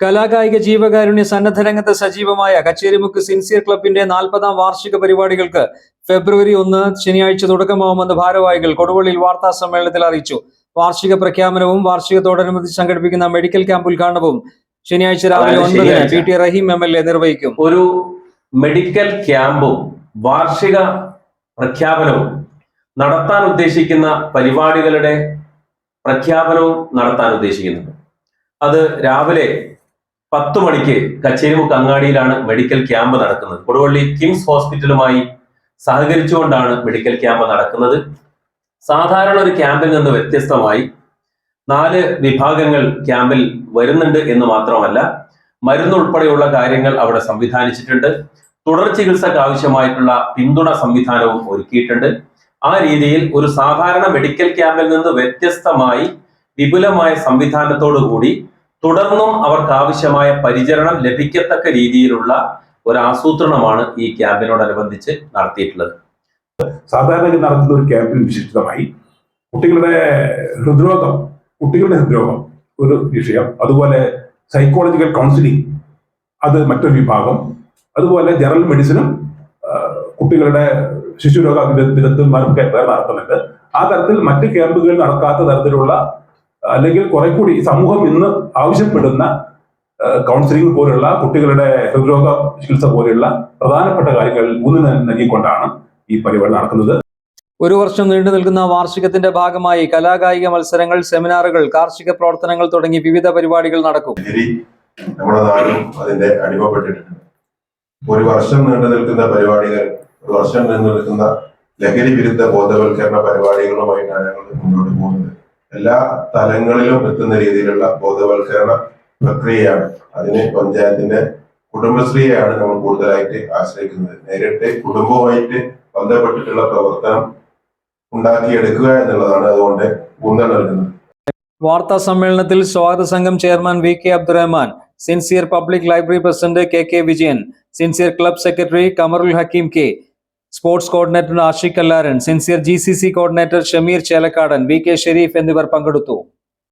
കലാകായിക ജീവകാരുണ്യ സന്നദ്ധ രംഗത്ത് സജീവമായ കച്ചേരിമുക്ക് സിൻസിയർ ക്ലബിന്റെ നാൽപ്പതാം വാർഷിക പരിപാടികൾക്ക് ഫെബ്രുവരി ഒന്ന് ശനിയാഴ്ച തുടക്കമാവുമെന്ന് ഭാരവാഹികൾ കൊടുവള്ളിയിൽ വാർത്താ സമ്മേളനത്തിൽ അറിയിച്ചു. വാർഷിക പ്രഖ്യാപനവും വാർഷികത്തോടനുബന്ധിച്ച് സംഘടിപ്പിക്കുന്ന മെഡിക്കൽ ക്യാമ്പ് ഉദ്ഘാടനവും ശനിയാഴ്ച രാവിലെ ഒൻപതിന്. P T Rahim M L A നിർവഹിക്കും. ഒരു മെഡിക്കൽ ക്യാമ്പും വാർഷിക പ്രഖ്യാപനവും നടത്താൻ ഉദ്ദേശിക്കുന്ന പരിപാടികളുടെ പ്രഖ്യാപനവും നടത്താൻ ഉദ്ദേശിക്കുന്നുണ്ട്. അത് രാവിലെ പത്ത് മണിക്ക് കച്ചേരിമുക്ക് അങ്ങാടിയിലാണ് മെഡിക്കൽ ക്യാമ്പ് നടക്കുന്നത്. കൊടുവള്ളി കിംസ് ഹോസ്പിറ്റലുമായി സഹകരിച്ചുകൊണ്ടാണ് മെഡിക്കൽ ക്യാമ്പ് നടക്കുന്നത്. സാധാരണ ഒരു ക്യാമ്പിൽ നിന്ന് വ്യത്യസ്തമായി നാല് വിഭാഗങ്ങൾ ക്യാമ്പിൽ വരുന്നുണ്ട് എന്ന് മാത്രമല്ല മരുന്ന് ഉൾപ്പെടെയുള്ള കാര്യങ്ങൾ അവിടെ സംവിധാനിച്ചിട്ടുണ്ട്. തുടർ ചികിത്സക്ക് ആവശ്യമായിട്ടുള്ള പിന്തുണ സംവിധാനവും ഒരുക്കിയിട്ടുണ്ട്. ആ രീതിയിൽ ഒരു സാധാരണ മെഡിക്കൽ ക്യാമ്പിൽ നിന്ന് വ്യത്യസ്തമായി വിപുലമായ സംവിധാനത്തോടു കൂടി തുടർന്നും അവർക്ക് ആവശ്യമായ പരിചരണം ലഭിക്കത്തക്ക രീതിയിലുള്ള ഒരു ആസൂത്രണമാണ് ഈ ക്യാമ്പിനോടനുബന്ധിച്ച് നടത്തിയിട്ടുള്ളത്. സാധാരണ നടത്തുന്ന ഒരു ക്യാമ്പിൽ വിശിഷ്ടമായി കുട്ടികളുടെ ഹൃദ്രോഗം കുട്ടികളുടെ ഹൃദ്രോഗം ഒരു വിഷയം. അതുപോലെ സൈക്കോളജിക്കൽ കൗൺസിലിംഗ് അത് മറ്റൊരു വിഭാഗം. അതുപോലെ ജനറൽ മെഡിസിനും കുട്ടികളുടെ ശിശുരോഗ വിദഗ്ധന്മാരും നടത്തുന്നുണ്ട്. ആ തരത്തിൽ മറ്റ് ക്യാമ്പുകളിൽ നടക്കാത്ത തരത്തിലുള്ള അല്ലെങ്കിൽ കുറെ കൂടി സമൂഹം ഇന്ന് ആവശ്യപ്പെടുന്ന കൗൺസിലിംഗ് പോലുള്ള കുട്ടികളുടെ ഹൃദ്രോഗ ചികിത്സ പോലെയുള്ള പ്രധാനപ്പെട്ട കാര്യങ്ങൾ ഊന്നി നൽകിക്കൊണ്ടാണ് ഈ പരിപാടി നടക്കുന്നത്. ഒരു വർഷം നീണ്ടു നിൽക്കുന്ന വാർഷികത്തിന്റെ ഭാഗമായി കലാകായിക മത്സരങ്ങൾ സെമിനാറുകൾ കാർഷിക പ്രവർത്തനങ്ങൾ തുടങ്ങി വിവിധ പരിപാടികൾ നടക്കും. ലഹരി നമ്മുടെ നാടും അതിന്റെ അടിമപ്പെട്ടിട്ടുണ്ട്. ഒരു വർഷം നീണ്ടു നിൽക്കുന്ന പരിപാടികൾ ഒരു വർഷം നീണ്ടു നിൽക്കുന്ന ലഹരി വിരുദ്ധ ബോധവൽക്കരണ പരിപാടികളുമായിട്ടാണ് ഞങ്ങൾ മുന്നോട്ട് എല്ലാ തലങ്ങളിലും എത്തുന്ന രീതിയിലുള്ള ബോധവൽക്കരണ പ്രക്രിയയാണ്. അതിന് പഞ്ചായത്തിന്റെ കുടുംബശ്രീയാണ് നമ്മൾ കൂടുതലായിട്ട് ആശ്രയിക്കുന്നത്. നേരിട്ട് കുടുംബവുമായിട്ട് ബന്ധപ്പെട്ടിട്ടുള്ള പ്രവർത്തനം ഉണ്ടാക്കിയെടുക്കുക എന്നുള്ളതാണ് അതുകൊണ്ട് ഊന്നൽ നൽകുന്നത്. വാർത്താ സമ്മേളനത്തിൽ സ്വാഗത സംഘം chairman V K Abdurahman sincere public library president K K Vijayan sincere club secretary Kamarul Hakeem K sports coordinator Ashiq Kallaran sincere G C C coordinator Shameer Chelakkadan V K Sharif എന്നിവർ പങ്കെടുത്തു.